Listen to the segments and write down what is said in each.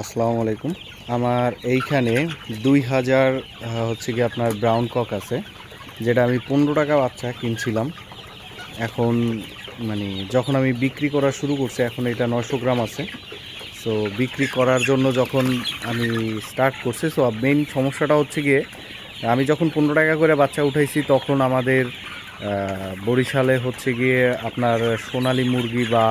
আসসালামু আলাইকুম। আমার এইখানে দুই হাজার হচ্ছে কি আপনার ব্রাউন কক আছে, যেটা আমি পনেরো টাকা বাচ্চা কিনছিলাম। এখন মানে যখন আমি বিক্রি করা শুরু করছি, এখন এটা নশো গ্রাম আছে। সো বিক্রি করার জন্য যখন আমি স্টার্ট করছি সো মেইন সমস্যাটা হচ্ছে গিয়ে, আমি যখন পনেরো টাকা করে বাচ্চা উঠাইছি, তখন আমাদের বরিশালে হচ্ছে গিয়ে আপনার সোনালী মুরগি বা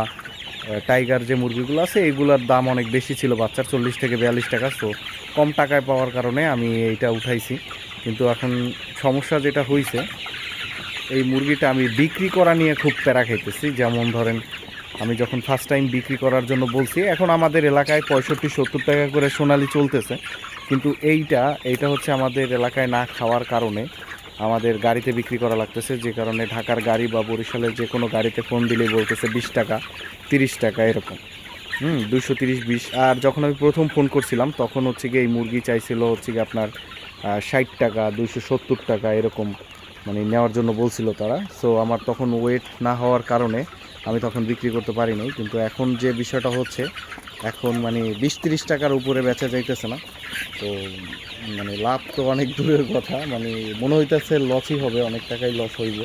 টাইগার যে মুরগিগুলো আছে, এইগুলোর দাম অনেক বেশি ছিল বাচ্চার, চল্লিশ থেকে বিয়াল্লিশ টাকা। তো কম টাকায় পাওয়ার কারণে আমি এইটা উঠাইছি। কিন্তু এখন সমস্যা যেটা হয়েছে এই মুরগিটা আমি বিক্রি করা নিয়ে খুব প্যারা খাইতেছি। যেমন ধরেন, আমি যখন ফার্স্ট টাইম বিক্রি করার জন্য বলছি, এখন আমাদের এলাকায় পঁয়ষট্টি, সত্তর টাকা করে সোনালি চলতেছে। কিন্তু এইটা এইটা হচ্ছে আমাদের এলাকায় না খাওয়ার কারণে আমাদের গাড়িতে বিক্রি করা লাগতেছে, যে কারণে ঢাকার গাড়ি বা বরিশালের যে কোনো গাড়িতে ফোন দিলেই বলতেছে বিশ টাকা, তিরিশ টাকা এরকম। হুম দুশো তিরিশ, বিশ। আর যখন আমি প্রথম ফোন করছিলাম, তখন হচ্ছে গিয়ে এই মুরগি চাইছিল হচ্ছে গিয়ে আপনার ষাট টাকা দুশো সত্তর টাকা এরকম মানে নেওয়ার জন্য বলছিল তারা। সো আমার তখন ওয়েট না হওয়ার কারণে আমি তখন বিক্রি করতে পারি নাই কিন্তু এখন যে বিষয়টা হচ্ছে এখন মানে বিশ তিরিশ টাকার উপরে বেচা যাইতেছে না। তো মানে লাভ তো অনেক দূরের কথা মানে মনে হইতেছে লসই হবে, অনেক টাকাই লস হইব।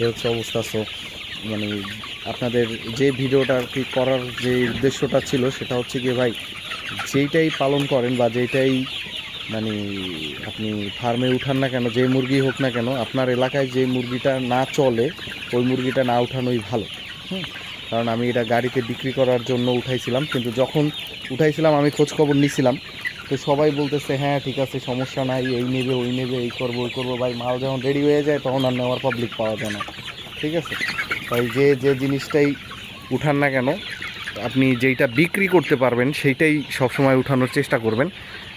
এ হচ্ছে অবস্থা। সো মানে আপনাদের যে ভিডিওটা আর কি করার যে উদ্দেশ্যটা ছিল, সেটা হচ্ছে গিয়ে ভাই, যেইটাই পালন করেন বা যেইটাই মানে আপনি ফার্মে উঠান না কেন, যে মুরগি হোক না কেন, আপনার এলাকায় যে মুরগিটা না চলে, ওই মুরগিটা না উঠানোই ভালো। হুম? কারণ আমি এটা গাড়িতে বিক্রি করার জন্য উঠাইছিলাম। কিন্তু যখন উঠাইছিলাম, আমি খোঁজ খবর নিছিলাম। তো সবাই বলতেছে হ্যাঁ ঠিক আছে, সমস্যা নাই, এই নেবে, ওই নেবে, এই করব, ওই করব। ভাই, মাল যখন রেডি হয়ে যায়, তখন আর নেওয়ার পাবলিক পাওয়া যায় না। ঠিক আছে? তাই যে যে জিনিসটাই উঠান না কেন, আপনি যেইটা বিক্রি করতে পারবেন, সেইটাই সবসময় উঠানোর চেষ্টা করবেন।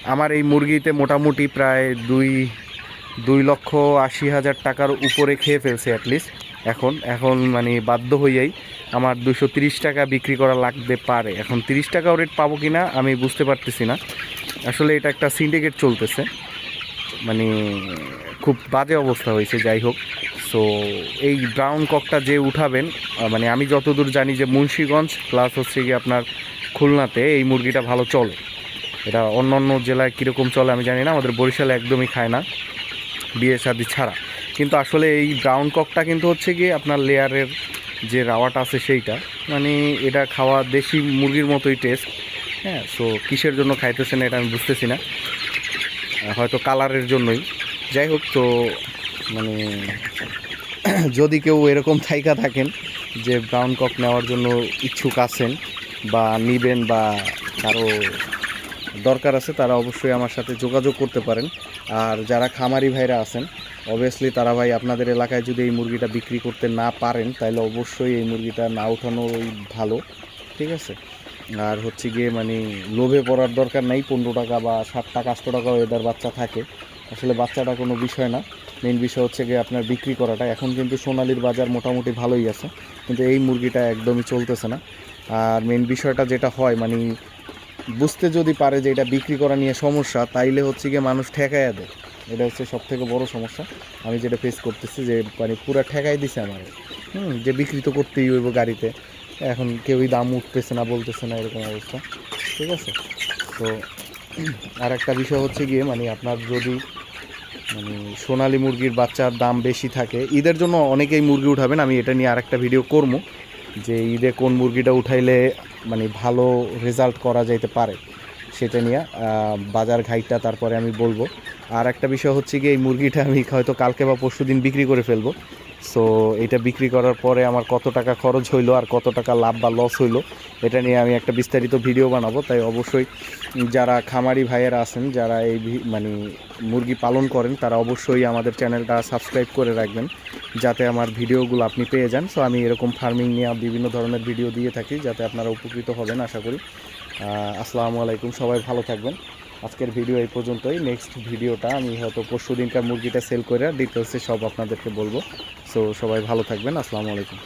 আমার এই মুরগিতে মোটামুটি প্রায় দুই দুই লক্ষ আশি হাজার টাকার উপরে খেয়ে ফেলছে অ্যাটলিস্ট এখন এখন মানে বাধ্য হইয়াই আমার দুশো টাকা বিক্রি করা লাগতে পারে। এখন তিরিশ টাকাও রেট পাবো কি না আমি বুঝতে পারতেছি না। আসলে এটা একটা সিন্ডিকেট চলতেছে। মানে খুব বাজে অবস্থা হয়েছে, যাই হোক। সো এই ব্রাউন ককটা যে উঠাবেন মানে আমি যতদূর জানি যে মুন্সীগঞ্জ প্লাস হচ্ছে গিয়ে আপনার খুলনাতে এই মুরগিটা ভালো চলে। এটা অন্য অন্য জেলায় কীরকম চলে আমি জানি না, আমাদের বরিশালে একদমই খায় না, বিয়ে শাদি ছাড়া। কিন্তু আসলে এই ব্রাউন ককটা কিন্তু হচ্ছে গিয়ে আপনার লেয়ারের যে রাওয়াটা আছে সেইটা মানে এটা খাওয়া দেশি মুরগির মতোই টেস্ট হ্যাঁ সো কিসের জন্য খাইতেছেন এটা আমি বুঝতেছি না। হয়তো কালারের জন্যই। যাই হোক, তো মানে যদি কেউ এরকম থাইকা থাকেন যে ব্রাউন কক নেওয়ার জন্য ইচ্ছুক আছেন বা নিবেন বা কারও দরকার আছে, তারা অবশ্যই আমার সাথে যোগাযোগ করতে পারেন। আর যারা খামারি ভাইরা আছেন অবভিয়াসলি তারা ভাই আপনাদের এলাকায় যদি এই মুরগিটা বিক্রি করতে না পারেন, তাহলে অবশ্যই এই মুরগিটা না উঠানোই ভালো। ঠিক আছে? আর হচ্ছে গিয়ে মানে লোভে পড়ার দরকার নাই, পনেরো টাকা বা ষাট টাকা, আটশো টাকা এদের বাচ্চা থাকে। আসলে বাচ্চাটা কোনো বিষয় না। মেন বিষয় হচ্ছে গিয়ে আপনার বিক্রি করাটা। এখন কিন্তু সোনালির বাজার মোটামুটি ভালোই আছে, কিন্তু এই মুরগিটা একদমই চলতেছে না। আর মেন বিষয়টা যেটা হয় মানে বুঝতে যদি পারে যে এটা বিক্রি করা নিয়ে সমস্যা, তাইলে হচ্ছে গিয়ে মানুষ ঠেকাইয়া দেয়। এটা হচ্ছে সব থেকে বড় সমস্যা। আমি যেটা ফেস করতেছি যে মানে পুরা ঠেকাই দিছে আমার। হুম, যে বিক্রি তো করতেই হইব গাড়িতে। এখন কেউই দাম উঠতেছে না, বলতেছে না, এরকম অবস্থা। ঠিক আছে? তো আর একটা বিষয় হচ্ছে গিয়ে মানে আপনার যদি মানে সোনালী মুরগির বাচ্চার দাম বেশি থাকে, ঈদের জন্য অনেকেই মুরগি উঠাবেন। আমি এটা নিয়ে আরেকটা ভিডিও করব, যে ঈদে কোন মুরগিটা উঠাইলে মানে ভালো রেজাল্ট করা যাইতে পারে, সেটা নিয়ে বাজার ঘাইটা তারপরে আমি বলব। আর একটা বিষয় হচ্ছে কি এই মুরগিটা আমি হয়তো কালকে বা পরশু দিন বিক্রি করে ফেলব। সো এটা বিক্রি করার পরে আমার কত টাকা খরচ হইল আর কত টাকা লাভ বা লস হইল, এটা নিয়ে আমি একটা বিস্তারিত ভিডিও বানাবো। তাই অবশ্যই যারা খামারি ভাইয়েরা আছেন, যারা এই মানে মুরগি পালন করেন, তারা অবশ্যই আমাদের চ্যানেলটা সাবস্ক্রাইব করে রাখবেন, যাতে আমার ভিডিওগুলো আপনি পেয়ে যান। সো আমি এরকম ফার্মিং নিয়ে বিভিন্ন ধরনের ভিডিও দিয়ে থাকি, যাতে আপনারা উপকৃত হবেন, আশা করি। আসসালামু আলাইকুম, সবাই ভালো থাকবেন। আজকের ভিডিও এই পর্যন্তই। নেক্সট ভিডিওটা আমি হয়তো পরশু দিনকার মুরগিটা সেল করে ডিটেলসে সব আপনাদেরকে বলব। সো সবাই ভালো থাকবেন। আসসালামু আলাইকুম।